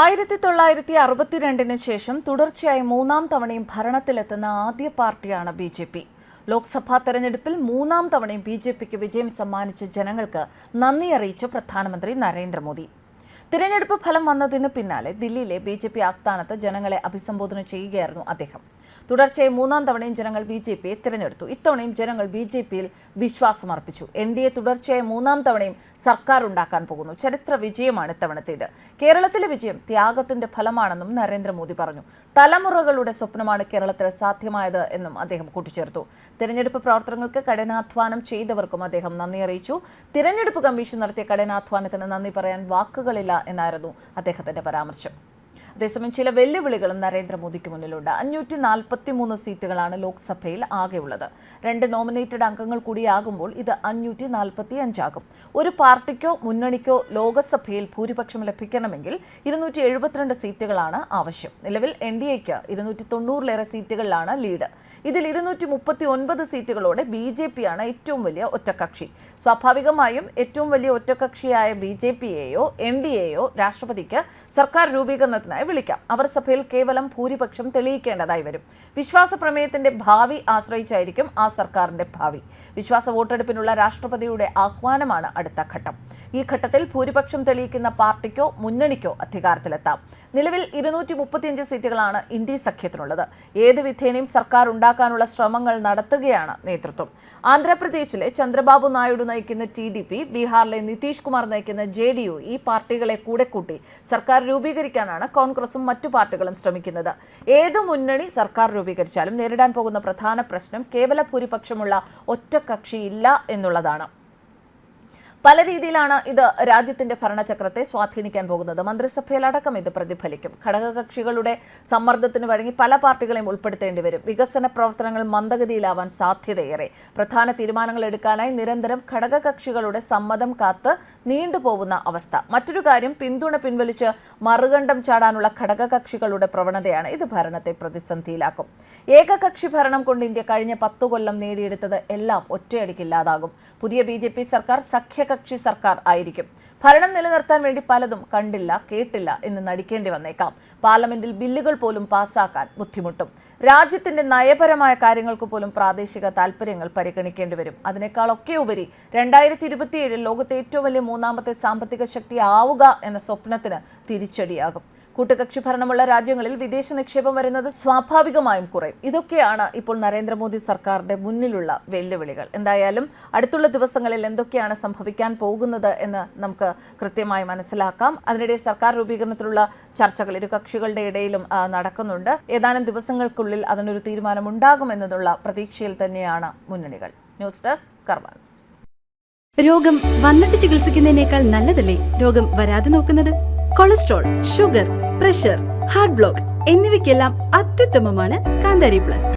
ആയിരത്തി തൊള്ളായിരത്തി അറുപത്തിരണ്ടിന് ശേഷം തുടർച്ചയായി മൂന്നാം തവണയും ഭരണത്തിലെത്തുന്ന ആദ്യ പാർട്ടിയാണ് ബി ജെ പി. ലോക്സഭാ തെരഞ്ഞെടുപ്പിൽ മൂന്നാം തവണയും ബി ജെ പിക്ക് വിജയം സമ്മാനിച്ച ജനങ്ങൾക്ക് നന്ദി അറിയിച്ച പ്രധാനമന്ത്രി നരേന്ദ്രമോദി. തിരഞ്ഞെടുപ്പ് ഫലം വന്നതിന് പിന്നാലെ ദില്ലിയിലെ ബി ജെ പി ആസ്ഥാനത്ത് ജനങ്ങളെ അഭിസംബോധന ചെയ്യുകയായിരുന്നു അദ്ദേഹം. തുടർച്ചയായി മൂന്നാം തവണയും ജനങ്ങൾ ബി ജെ പിയെ തിരഞ്ഞെടുത്തു. ഇത്തവണയും ജനങ്ങൾ ബി ജെ പിയിൽ വിശ്വാസമർപ്പിച്ചു എൻ ഡി എ തുടർച്ചയായി മൂന്നാം തവണയും സർക്കാർ ഉണ്ടാക്കാൻ പോകുന്നു. ചരിത്ര വിജയമാണ് ഇത്തവണത്തേത്. കേരളത്തിലെ വിജയം ത്യാഗത്തിന്റെ ഫലമാണെന്നും നരേന്ദ്രമോദി പറഞ്ഞു. തലമുറകളുടെ സ്വപ്നമാണ് കേരളത്തിൽ സാധ്യമായത് എന്നും അദ്ദേഹം കൂട്ടിച്ചേർത്തു. തിരഞ്ഞെടുപ്പ് പ്രവർത്തനങ്ങൾക്ക് കഠിനാധ്വാനം ചെയ്തവർക്കും അദ്ദേഹം നന്ദി അറിയിച്ചു. തിരഞ്ഞെടുപ്പ് കമ്മീഷൻ നടത്തിയ കഠിനാധ്വാനത്തിന് നന്ദി പറയാൻ വാക്കുകളില്ല എന്നായിരുന്നു അദ്ദേഹത്തിന്റെ പരാമർശം അതേസമയം ചില വെല്ലുവിളികളും നരേന്ദ്രമോദിക്ക് മുന്നിലുണ്ട്. അഞ്ഞൂറ്റി നാൽപ്പത്തി മൂന്ന് സീറ്റുകളാണ് ലോക്സഭയിൽ ആകെയുള്ളത്. രണ്ട് നോമിനേറ്റഡ് അംഗങ്ങൾ കൂടിയാകുമ്പോൾ ഇത് അഞ്ഞൂറ്റി നാൽപ്പത്തി അഞ്ചാകും ഒരു പാർട്ടിക്കോ മുന്നണിക്കോ ലോക്സഭയിൽ ഭൂരിപക്ഷം ലഭിക്കണമെങ്കിൽ ഇരുന്നൂറ്റി എഴുപത്തിരണ്ട് സീറ്റുകളാണ് ആവശ്യം. നിലവിൽ എൻ ഡി എക്ക് ഇരുന്നൂറ്റി തൊണ്ണൂറിലേറെ സീറ്റുകളിലാണ് ലീഡ്. ഇതിൽ ഇരുന്നൂറ്റി മുപ്പത്തി ഒൻപത് സീറ്റുകളോടെ ബി ജെ പിയാണ് ഏറ്റവും വലിയ ഒറ്റക്കക്ഷി. സ്വാഭാവികമായും ഏറ്റവും വലിയ ഒറ്റക്കക്ഷിയായ ബി ജെ പിയെയോ എൻ ഡി എയോ രാഷ്ട്രപതിക്ക് സർക്കാർ രൂപീകരണത്തിനായി വിളിക്കാം. അവർ സഭയിൽ കേവലം ഭൂരിപക്ഷം തെളിയിക്കേണ്ടതായി വരും. വിശ്വാസ പ്രമേയത്തിന്റെ ഭാവി ആശ്രയിച്ചായിരിക്കും ആ സർക്കാരിന്റെ ഭാവി. വിശ്വാസ വോട്ടെടുപ്പിനുള്ള രാഷ്ട്രപതിയുടെ ആഹ്വാനമാണ് അടുത്ത ഘട്ടം. ഈ ഘട്ടത്തിൽ ഭൂരിപക്ഷം തെളിയിക്കുന്ന പാർട്ടിക്കോ മുന്നണിക്കോ അധികാരത്തിലെത്താം. നിലവിൽ ഇരുന്നൂറ്റി മുപ്പത്തിയഞ്ച് സീറ്റുകളാണ് ഇന്ത്യ സഖ്യത്തിനുള്ളത്. ഏത് വിധേനയും സർക്കാർ ഉണ്ടാക്കാനുള്ള ശ്രമങ്ങൾ നടത്തുകയാണ് നേതൃത്വം. ആന്ധ്രാപ്രദേശിലെ ചന്ദ്രബാബു നായിഡു നയിക്കുന്ന ടി ഡി പി ബീഹാറിലെ നിതീഷ് കുമാർ നയിക്കുന്ന ജെ ഡി യു ഈ പാർട്ടികളെ കൂടെ കൂട്ടി സർക്കാർ രൂപീകരിക്കാനാണ് കോൺഗ്രസും മറ്റു പാർട്ടികളും ശ്രമിക്കുന്നത്. ഏതു മുന്നണി സർക്കാർ രൂപീകരിച്ചാലും നേരിടാൻ പോകുന്ന പ്രധാന പ്രശ്നം കേവല ഭൂരിപക്ഷമുള്ള ഒറ്റക്കക്ഷിയില്ല എന്നുള്ളതാണ്. പല രീതിയിലാണ് ഇത് രാജ്യത്തിന്റെ ഭരണചക്രത്തെ സ്വാധീനിക്കാൻ പോകുന്നത്. മന്ത്രിസഭയിലടക്കം ഇത് പ്രതിഫലിക്കും. ഘടകകക്ഷികളുടെ സമ്മർദ്ദത്തിന് വഴങ്ങി പല പാർട്ടികളെയും ഉൾപ്പെടുത്തേണ്ടി വരും. വികസന പ്രവർത്തനങ്ങൾ മന്ദഗതിയിലാവാൻ സാധ്യതയേറെ. പ്രധാന തീരുമാനങ്ങൾ എടുക്കാനായി നിരന്തരം ഘടകകക്ഷികളുടെ സമ്മതം കാത്ത് നീണ്ടുപോകുന്ന അവസ്ഥ. മറ്റൊരു കാര്യം പിന്തുണ പിൻവലിച്ച് മറുകണ്ഠം ചാടാനുള്ള ഘടകകക്ഷികളുടെ പ്രവണതയാണ് ഇത് ഭരണത്തെ പ്രതിസന്ധിയിലാക്കും. ഏകകക്ഷി ഭരണം കൊണ്ട് ഇന്ത്യ കഴിഞ്ഞ പത്തു കൊല്ലം നേടിയെടുത്തത് എല്ലാം ഒറ്റയടിക്കില്ലാതാകും. പുതിയ ബി സർക്കാർ സർക്കാർ സഖ്യകക്ഷി സർക്കാർ ആയിരിക്കും. ഭരണം നിലനിർത്താൻ വേണ്ടി പലതും കണ്ടില്ല കേട്ടില്ല എന്ന് നടിക്കേണ്ടി വന്നേക്കാം. പാർലമെന്റിൽ ബില്ലുകൾ പോലും പാസ്സാക്കാൻ ബുദ്ധിമുട്ടും. രാജ്യത്തിന്റെ നയപരമായ കാര്യങ്ങൾക്ക് പോലും പ്രാദേശിക താൽപര്യങ്ങൾ പരിഗണിക്കേണ്ടി വരും. അതിനേക്കാളൊക്കെ ഉപരി രണ്ടായിരത്തി ഇരുപത്തിയേഴിൽ ലോകത്തെ ഏറ്റവും വലിയ മൂന്നാമത്തെ സാമ്പത്തിക ശക്തി ആവുക എന്ന സ്വപ്നത്തിന് തിരിച്ചടിയാകും. കൂട്ടുകക്ഷി ഭരണമുള്ള രാജ്യങ്ങളിൽ വിദേശ നിക്ഷേപം വരുന്നത് സ്വാഭാവികമായും കുറയും. ഇതൊക്കെയാണ് ഇപ്പോൾ നരേന്ദ്രമോദി സർക്കാരിന്റെ മുന്നിലുള്ള വെല്ലുവിളികൾ. എന്തായാലും അടുത്തുള്ള ദിവസങ്ങളിൽ എന്തൊക്കെയാണ് സംഭവിക്കാൻ പോകുന്നത് എന്ന് നമുക്ക് കൃത്യമായി മനസ്സിലാക്കാം. അതിനിടെ സർക്കാർ രൂപീകരണത്തിലുള്ള ചർച്ചകൾ ഇരു കക്ഷികളുടെ ഇടയിലും നടക്കുന്നുണ്ട്. ഏതാനും ദിവസങ്ങൾക്കുള്ളിൽ അതിനൊരു തീരുമാനമുണ്ടാകുമെന്നതുള്ള പ്രതീക്ഷയിൽ തന്നെയാണ് മുന്നണികൾ. ന്യൂസ് ഡെസ്ക് രോഗം വന്നിട്ട് ചികിത്സിക്കുന്നതിനേക്കാൾ നല്ലതല്ലേ രോഗം വരാതെ നോക്കുന്നത്? Cholesterol sugar pressure heart block എന്നിവയ്ക്കെല്ലാം അത്യുത്തമമാണ് കാന്താരി പ്ലസ്.